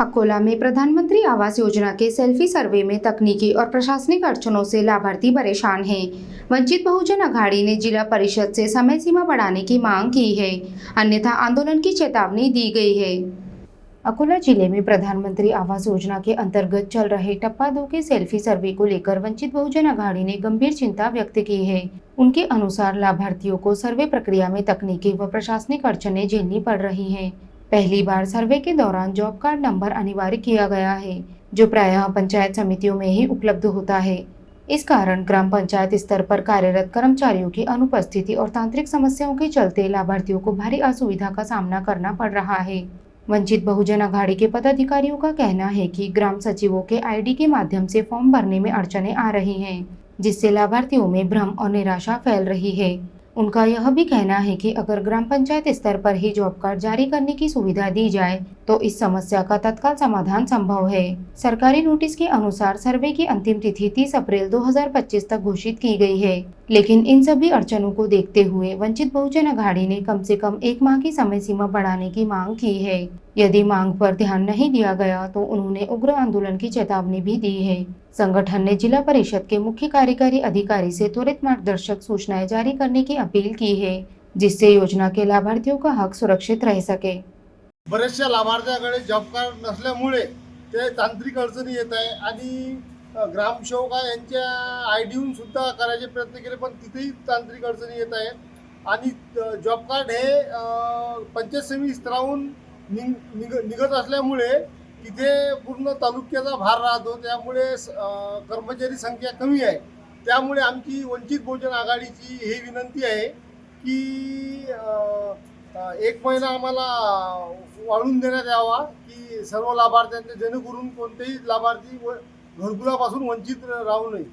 अकोला में प्रधानमंत्री आवास योजना के सेल्फी सर्वे में तकनीकी और प्रशासनिक अड़चनों से लाभार्थी परेशान हैं। वंचित बहुजन अघाड़ी ने जिला परिषद से समय सीमा बढ़ाने की मांग की है। अन्यथा आंदोलन की चेतावनी दी गई है। अकोला ज़िले में प्रधानमंत्री आवास योजना के अंतर्गत चल रहे टप्पा दो के सेल्फी सर्वे को लेकर वंचित बहुजन अघाड़ी ने गंभीर चिंता व्यक्त की है। उनके अनुसार लाभार्थियों को सर्वे प्रक्रिया में तकनीकी व प्रशासनिक अड़चने झेलनी पड़ रही हैं। पहली बार सर्वे के दौरान जॉब कार्ड नंबर अनिवार्य किया गया है, जो प्रायः पंचायत समितियों में ही उपलब्ध होता है। इस कारण ग्राम पंचायत स्तर पर कार्यरत कर्मचारियों की अनुपस्थिति और तांत्रिक समस्याओं के चलते लाभार्थियों को भारी असुविधा का सामना करना पड़ रहा है। वंचित बहुजन अघाड़ी के पदाधिकारियों का कहना है कि ग्राम सचिवों के आईडी के माध्यम से फॉर्म भरने में अड़चने आ रही हैं, जिससे लाभार्थियों में भ्रम और निराशा फैल रही है। उनका यह भी कहना है कि अगर ग्राम पंचायत स्तर पर ही जॉब कार्ड जारी करने की सुविधा दी जाए तो इस समस्या का तत्काल समाधान संभव है। सरकारी नोटिस के अनुसार सर्वे की अंतिम तिथि 30 अप्रैल 2025 तक घोषित की गई है। लेकिन इन सभी अड़चनों को देखते हुए वंचित बहुजन अघाड़ी ने कम से कम एक माह की समय सीमा बढ़ाने की मांग की है। यदि मांग पर ध्यान नहीं दिया गया तो उन्होंने उग्र आंदोलन की चेतावनी भी दी है। संगठन ने जिला परिषद के मुख्य कार्यकारी अधिकारी से त्वरित मार्गदर्शक सूचनाएं जारी करने की अपील की है जिससे योजना के लाभार्थियों का हक सुरक्षित रह सके। बऱ्याचशा लाभार्थ्याकडे जॉब कार्ड नसल्यामुळे ते तांत्रिक अडचणी येत आहे आणि ग्रामसेवका यांच्या आय डीहून सुद्धा करायचे प्रयत्न केले पण तिथेही तांत्रिक अडचणी येत आहेत आणि जॉब कार्ड हे पंचायत समिती स्तरावून निघ निघ निघत असल्यामुळे तिथे पूर्ण तालुक्याचा भार राहतो. त्यामुळे स- कर्मचारी संख्या कमी आहे. त्यामुळे आमची वंचित बहुजन आघाडीची ही विनंती आहे की एक महिना आम्हाला वाढून देण्यात यावा की सर्व लाभार्थ्यांचे जेणेकरून कोणतेही लाभार्थी व घरकुलापासून वंचित राहू नये.